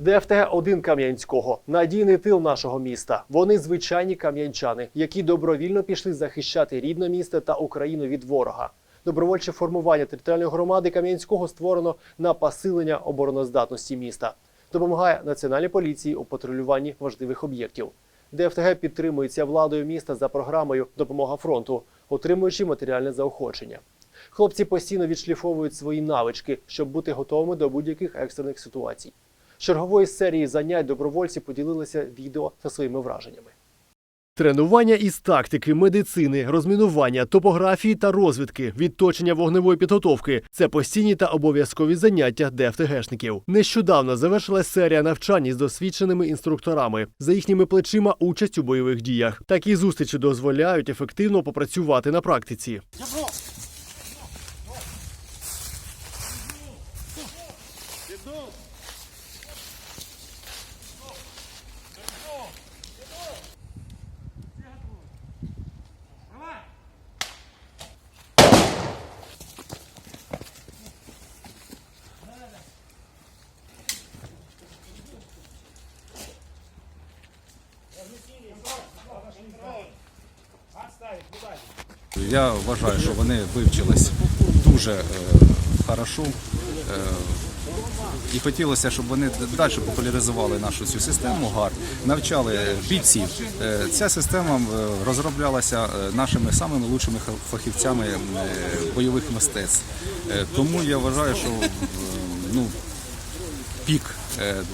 ДФТГ 1 Кам'янського надійний тил нашого міста. Вони звичайні кам'янчани, які добровільно пішли захищати рідне місто та Україну від ворога. Добровольче формування територіальної громади Кам'янського створено на посилення обороноздатності міста. Допомагає національній поліції у патрулюванні важливих об'єктів. ДФТГ підтримується владою міста за програмою Допомога фронту, отримуючи матеріальне заохочення. Хлопці постійно відшліфовують свої навички, щоб бути готовими до будь-яких екстрених ситуацій. Чергової серії занять добровольці поділилися відео та своїми враженнями. Тренування із тактики, медицини, розмінування, топографії та розвідки, відточення вогневої підготовки це постійні та обов'язкові заняття ДФТГшників. Нещодавно завершилась серія навчань із досвідченими інструкторами. За їхніми плечима участь у бойових діях. Такі зустрічі дозволяють ефективно попрацювати на практиці. Я вважаю, що вони вивчились дуже е, хорошо. Е, і хотілося, щоб вони далі популяризували нашу цю систему ГАР, навчали бійців. Е, Ця система розроблялася нашими самими лучшими фахівцями бойових мистецтв. Тому я вважаю, що ну, пік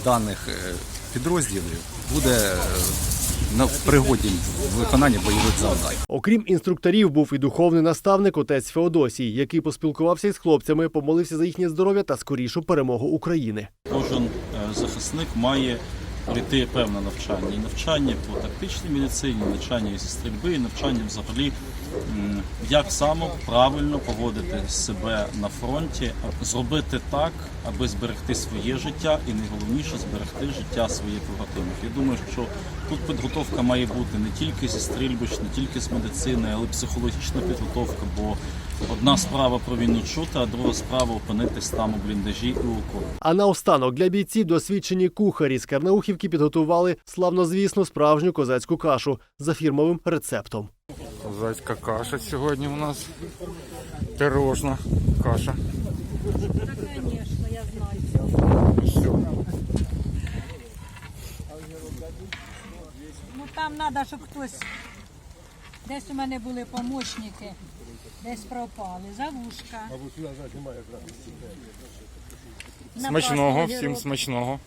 даних підрозділів буде на пригоді виконання виконанні бойових завдань. Окрім інструкторів, був і духовний наставник отець Феодосій, який поспілкувався із хлопцями, помолився за їхнє здоров'я та скорішу перемогу України. Кожен е, захисник має пройти певне навчання. І навчання по тактичній медицині, навчання зі стрільби, і навчання взагалі, як саме правильно поводити себе на фронті, зробити так, аби зберегти своє життя і найголовніше зберегти життя своїх побратимів. Я думаю, що тут підготовка має бути не тільки зі стрільбищ, не тільки з медицини, але й психологічна підготовка. Бо одна справа про війну чути, а друга справа опинитись там у бліндажі і у окопі. А наостанок для бійців досвідчені кухарі з Карнаухівки підготували славнозвісну справжню козацьку кашу за фірмовим рецептом. Козацька каша сьогодні у нас. Пирожна каша. Конечно, я знаю. Все. Ну там треба, щоб хтось. Десь у мене були помічники, десь пропали. Завушка. Смачного, всім смачного.